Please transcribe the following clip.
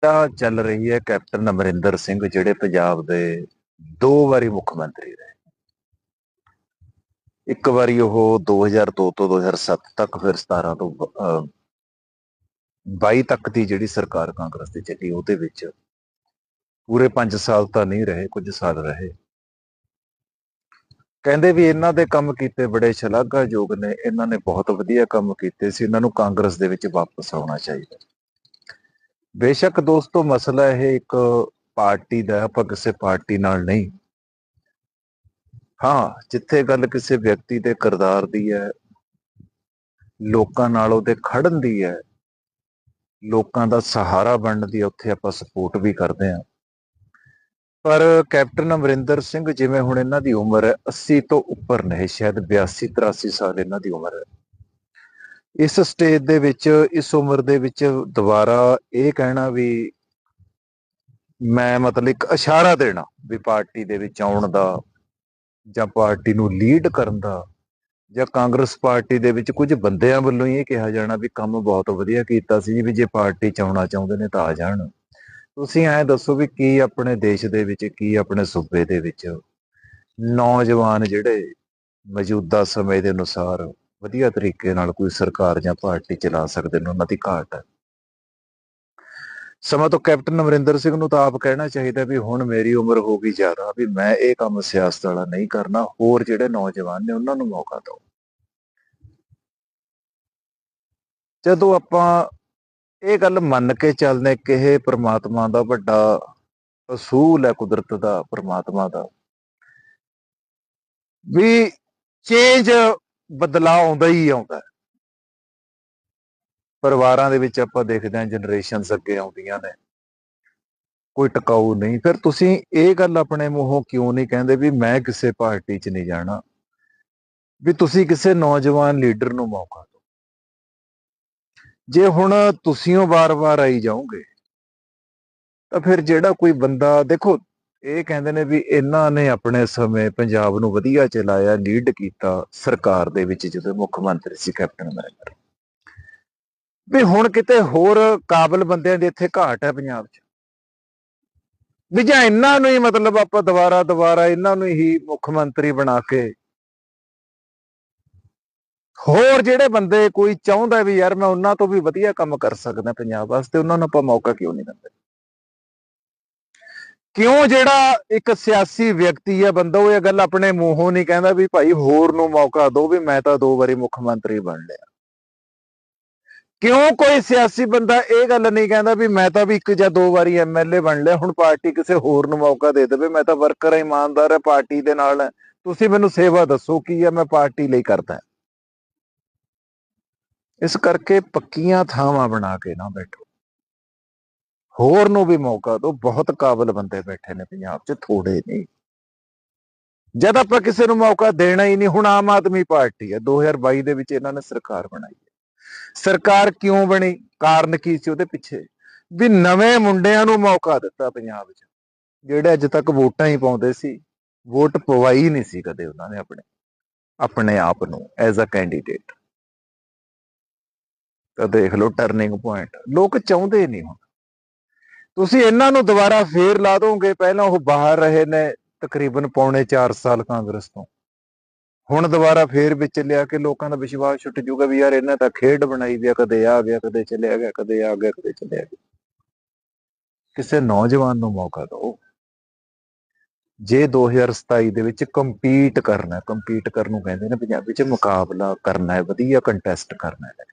ਤਾਂ ਚੱਲ ਰਹੀ ਹੈ ਕੈਪਟਨ ਅਮਰਿੰਦਰ ਸਿੰਘ, ਜਿਹੜੇ ਪੰਜਾਬ ਦੇ ਦੋ ਵਾਰੀ ਮੁੱਖ ਮੰਤਰੀ ਰਹੇ। ਇੱਕ ਵਾਰੀ ਉਹ 2002 ਤੋਂ 2007 ਤੱਕ ਫਿਰ 17 ਤੋਂ, ਅਹ 22 ਤੱਕ ਦੀ ਜਿਹੜੀ ਸਰਕਾਰ ਕਾਂਗਰਸ ਦੀ ਚੱਲੀ, ਉਹਦੇ ਵਿੱਚ ਪੂਰੇ 5 ਸਾਲ ਤਾਂ ਨਹੀਂ ਰਹੇ, ਕੁਝ ਸਾਲ ਰਹੇ। ਕਹਿੰਦੇ ਵੀ ਇਹਨਾਂ ਦੇ ਕੰਮ ਕੀਤੇ ਬੜੇ ਸ਼ਲਾਘਾਯੋਗ ਨੇ, ਇਹਨਾਂ ਨੇ ਬਹੁਤ ਵਧੀਆ ਕੰਮ ਕੀਤੇ ਸੀ, ਇਹਨਾਂ ਨੂੰ ਕਾਂਗਰਸ ਦੇ ਵਿੱਚ ਵਾਪਸ ਆਉਣਾ ਚਾਹੀਦਾ। ਬੇਸ਼ੱਕ ਦੋਸਤੋ ਮਸਲਾ ਇਹ ਇੱਕ ਪਾਰਟੀ ਦਾ ਆਪਾਂ ਕਿਸੇ ਪਾਰਟੀ ਨਾਲ ਨਹੀਂ। ਹਾਂ ਜਿੱਥੇ ਗੱਲ ਕਿਸੇ ਵਿਅਕਤੀ ਦੇ ਕਿਰਦਾਰ ਦੀ ਹੈ ਲੋਕਾਂ ਨਾਲ ਉਹਦੇ ਖੜਨ ਦੀ ਹੈ ਲੋਕਾਂ ਦਾ ਸਹਾਰਾ ਬਣਨ ਦੀ ਹੈ, ਉੱਥੇ ਆਪਾਂ ਸਪੋਰਟ ਵੀ ਕਰਦੇ ਹਾਂ। ਪਰ ਕੈਪਟਨ ਅਮਰਿੰਦਰ ਸਿੰਘ ਜਿਵੇਂ ਹੁਣ ਇਹਨਾਂ ਦੀ ਉਮਰ ਹੈ 80 ਤੋਂ ਉੱਪਰ ਨਹੀਂ ਸ਼ਾਇਦ 82 83 ਸਾਲ ਇਹਨਾਂ ਦੀ ਉਮਰ ਹੈ। ਇਸ ਸਟੇਜ ਦੇ ਵਿੱਚ, ਇਸ ਉਮਰ ਦੇ ਵਿੱਚ ਦੁਬਾਰਾ ਇਹ ਕਹਿਣਾ ਵੀ ਮੈਂ ਮਤਲਬ ਇੱਕ ਇਸ਼ਾਰਾ ਦੇਣਾ ਵੀ ਪਾਰਟੀ ਦੇ ਵਿੱਚ ਆਉਣ ਦਾ ਜਾਂ ਪਾਰਟੀ ਨੂੰ ਲੀਡ ਕਰਨ ਦਾ ਜਾਂ ਕਾਂਗਰਸ ਪਾਰਟੀ ਦੇ ਵਿੱਚ ਕੁਝ ਬੰਦਿਆਂ ਵੱਲੋਂ ਹੀ ਇਹ ਕਿਹਾ ਜਾਣਾ ਵੀ ਕੰਮ ਬਹੁਤ ਵਧੀਆ ਕੀਤਾ ਸੀ ਵੀ ਜੇ ਪਾਰਟੀ ਚ ਆਉਣਾ ਚਾਹੁੰਦੇ ਨੇ ਤਾਂ ਆ ਜਾਣ। ਤੁਸੀਂ ਐਂ ਦੱਸੋ ਵੀ ਕੀ ਆਪਣੇ ਦੇਸ਼ ਦੇ ਵਿੱਚ, ਕੀ ਆਪਣੇ ਸੂਬੇ ਦੇ ਵਿੱਚ ਨੌਜਵਾਨ ਜਿਹੜੇ ਮੌਜੂਦਾ ਸਮੇਂ ਦੇ ਅਨੁਸਾਰ ਵਧੀਆ ਤਰੀਕੇ ਨਾਲ ਕੋਈ ਸਰਕਾਰ ਜਾਂ ਪਾਰਟੀ ਚਲਾ ਸਕਦੇ ਨੇ, ਉਹਨਾਂ ਦੀ ਘਾਟ ਹੈ। ਸਮਾਂ ਤੋਂ ਕੈਪਟਨ ਅਮਰਿੰਦਰ ਸਿੰਘ ਨੂੰ ਤਾਂ ਆਪ ਕਹਿਣਾ ਚਾਹੀਦਾ ਵੀ ਹੁਣ ਮੇਰੀ ਉਮਰ ਹੋ ਗਈ ਜ਼ਿਆਦਾ, ਵੀ ਮੈਂ ਇਹ ਕੰਮ ਸਿਆਸਤ ਵਾਲਾ ਨਹੀਂ ਕਰਨਾ, ਹੋਰ ਜਿਹੜੇ ਨੌਜਵਾਨ ਨੇ ਉਹਨਾਂ ਨੂੰ ਮੌਕਾ ਦਿਓ। ਜਦੋਂ ਆਪਾਂ ਇਹ ਗੱਲ ਮੰਨ ਕੇ ਚੱਲਦੇ ਕਿ ਇਹ ਪ੍ਰਮਾਤਮਾ ਦਾ ਵੱਡਾ ਅਸੂਲ ਹੈ, ਕੁਦਰਤ ਦਾ, ਪ੍ਰਮਾਤਮਾ ਦਾ, ਵੀ ਚੇਂਜ ਬਦਲਾਅ ਆਉਂਦਾ ਹੀ ਆਉਂਦਾ ਪਰਿਵਾਰਾਂ ਦੇ ਵਿੱਚ ਆਪਾਂ ਦੇਖਦੇ ਹਾਂ ਜਨਰੇਸ਼ਨਸ ਅੱਗੇ ਆਉਂਦੀਆਂ ਨੇ। ਕੋਈ ਟਿਕਾਊ ਨਹੀਂ। ਫਿਰ ਤੁਸੀਂ ਇਹ ਗੱਲ ਆਪਣੇ ਮੂੰਹੋਂ ਕਿਉਂ ਨਹੀਂ ਕਹਿੰਦੇ ਵੀ ਮੈਂ ਕਿਸੇ ਪਾਰਟੀ 'ਚ ਨਹੀਂ ਜਾਣਾ? ਵੀ ਤੁਸੀਂ ਕਿਸੇ ਨੌਜਵਾਨ ਲੀਡਰ ਨੂੰ ਮੌਕਾ ਦਿਓ। ਜੇ ਹੁਣ ਤੁਸੀਂ ਉਹ ਵਾਰ-ਵਾਰ ਆਈ ਜਾਓਗੇ, ਤਾਂ ਫਿਰ ਜਿਹੜਾ ਕੋਈ ਬੰਦਾ, ਦੇਖੋ ਇਹ ਕਹਿੰਦੇ ਨੇ ਵੀ ਇਹਨਾਂ ਨੇ ਆਪਣੇ ਸਮੇਂ ਪੰਜਾਬ ਨੂੰ ਵਧੀਆ ਚਲਾਇਆ ਲੀਡ ਕੀਤਾ ਸਰਕਾਰ ਦੇ ਵਿੱਚ ਜਦੋਂ ਮੁੱਖ ਮੰਤਰੀ ਸੀ ਕੈਪਟਨ ਅਮਰਿੰਦਰ ਵੀ ਹੁਣ ਕਿਤੇ ਹੋਰ ਕਾਬਲ ਬੰਦਿਆਂ ਦੀ ਇੱਥੇ ਘਾਟ ਹੈ ਪੰਜਾਬ 'ਚ? ਵੀ ਜਾਂ ਇਹਨਾਂ ਨੂੰ ਹੀ ਮਤਲਬ ਆਪਾਂ ਦੁਬਾਰਾ ਦੁਬਾਰਾ ਇਹਨਾਂ ਨੂੰ ਹੀ ਮੁੱਖ ਮੰਤਰੀ ਬਣਾ ਕੇ ਹੋਰ ਜਿਹੜੇ ਬੰਦੇ ਕੋਈ ਚਾਹੁੰਦਾ ਵੀ ਯਾਰ ਮੈਂ ਉਹਨਾਂ ਤੋਂ ਵੀ ਵਧੀਆ ਕੰਮ ਕਰ ਸਕਦਾ ਪੰਜਾਬ ਵਾਸਤੇ, ਉਹਨਾਂ ਨੂੰ ਆਪਾਂ ਮੌਕਾ ਕਿਉਂ ਨਹੀਂ ਦਿੰਦੇ? ਕਿਉਂ ਜਿਹੜਾ ਇੱਕ ਸਿਆਸੀ ਵਿਅਕਤੀ ਹੈ ਬੰਦਾ, ਉਹ ਇਹ ਗੱਲ ਆਪਣੇ ਮੂੰਹੋਂ ਨਹੀਂ ਕਹਿੰਦਾ ਵੀ ਭਾਈ ਹੋਰ ਨੂੰ ਮੌਕਾ ਦਿਓ ਵੀ ਮੈਂ ਤਾਂ ਦੋ ਵਾਰੀ ਮੁੱਖ ਮੰਤਰੀ ਬਣ ਲਿਆ। ਕਿਉਂ ਕੋਈ ਸਿਆਸੀ ਬੰਦਾ ਇਹ ਗੱਲ ਨਹੀਂ ਕਹਿੰਦਾ ਵੀ ਮੈਂ ਤਾਂ ਵੀ ਇੱਕ ਜਾਂ ਦੋ ਵਾਰੀ ਐਮਐਲਏ ਬਣ ਲਿਆ, ਹੁਣ ਪਾਰਟੀ ਕਿਸੇ ਹੋਰ ਨੂੰ ਮੌਕਾ ਦੇ ਦੇਵੇ, ਮੈਂ ਤਾਂ ਵਰਕਰ ਹਾਂ, ਇਮਾਨਦਾਰ ਹੈ, ਪਾਰਟੀ ਦੇ ਨਾਲ ਹੈ। ਤੁਸੀਂ ਮੈਨੂੰ ਸੇਵਾ ਦੱਸੋ ਕੀ ਹੈ, ਮੈਂ ਪਾਰਟੀ ਲਈ ਕਰਦਾ ਇਸ ਕਰਕੇ ਪੱਕੀਆਂ ਥਾਵਾਂ ਬਣਾ ਕੇ ਨਾ ਬੈਠੋ। ਹੋਰ ਨੂੰ ਵੀ ਮੌਕਾ ਦਿਓ, ਬਹੁਤ ਕਾਬਲ ਬੰਦੇ ਬੈਠੇ ਨੇ ਪੰਜਾਬ 'ਚ ਥੋੜੇ ਨਹੀਂ। ਜਦ ਆਪਾਂ ਕਿਸੇ ਨੂੰ ਮੌਕਾ ਦੇਣਾ ਹੀ ਨਹੀਂ, ਹੁਣ ਆਮ ਆਦਮੀ ਪਾਰਟੀ ਹੈ 2022 ਦੇ ਵਿੱਚ ਇਹਨਾਂ ਨੇ ਸਰਕਾਰ ਬਣਾਈ ਹੈ। ਸਰਕਾਰ ਕਿਉਂ ਬਣੀ? ਕਾਰਨ ਕੀ ਸੀ ਉਹਦੇ ਪਿੱਛੇ? ਵੀ ਨਵੇਂ ਮੁੰਡਿਆਂ ਨੂੰ ਮੌਕਾ ਦਿੱਤਾ ਪੰਜਾਬ 'ਚ। ਜਿਹੜੇ ਅੱਜ ਤੱਕ ਵੋਟਾਂ ਹੀ ਪਾਉਂਦੇ ਸੀ, ਵੋਟ ਪਵਾਈ ਨਹੀਂ ਸੀ ਕਦੇ ਉਹਨਾਂ ਨੇ ਆਪਣੇ ਆਪਣੇ ਆਪ ਨੂੰ ਐਜ਼ ਅ ਕੈਂਡੀਡੇਟ ਤਾਂ ਦੇਖ ਲਓ ਟਰਨਿੰਗ ਪੁਆਇੰਟ ਲੋਕ ਚਾਹੁੰਦੇ ਨਹੀਂ ਹੁਣ। ਤੁਸੀਂ ਇਹਨਾਂ ਨੂੰ ਦੁਬਾਰਾ ਫੇਰ ਲਾ ਦੋਗੇ, ਪਹਿਲਾਂ ਉਹ ਬਾਹਰ ਰਹੇ ਨੇ ਤਕਰੀਬਨ ਪੌਣੇ 4 ਸਾਲ ਕਾਂਗਰਸ ਤੋਂ। ਹੁਣ ਦੁਬਾਰਾ ਫੇਰ ਵਿੱਚ ਲਿਆ ਕੇ ਲੋਕਾਂ ਦਾ ਵਿਸ਼ਵਾਸ ਛੁੱਟ ਜੂਗਾ ਵੀ ਯਾਰ ਇਹਨਾਂ ਤਾਂ ਖੇਡ ਬਣਾਈ ਵੀ ਆ, ਕਦੇ ਆ ਗਿਆ, ਕਦੇ ਚਲਿਆ ਗਿਆ, ਕਦੇ ਆ ਗਿਆ, ਕਦੇ ਚਲਿਆ ਗਿਆ। ਕਿਸੇ ਨੌਜਵਾਨ ਨੂੰ ਮੌਕਾ ਦਿਓ। ਜੇ 2027 ਦੇ ਵਿੱਚ ਕੰਪੀਟ ਕਰਨਾ ਕੰਪੀਟ ਕਰਨ ਨੂੰ ਕਹਿੰਦੇ ਨੇ ਪੰਜਾਬੀ ਚ ਮੁਕਾਬਲਾ ਕਰਨਾ ਹੈ, ਵਧੀਆ ਕੰਟੈਸਟ ਕਰਨਾ ਹੈ।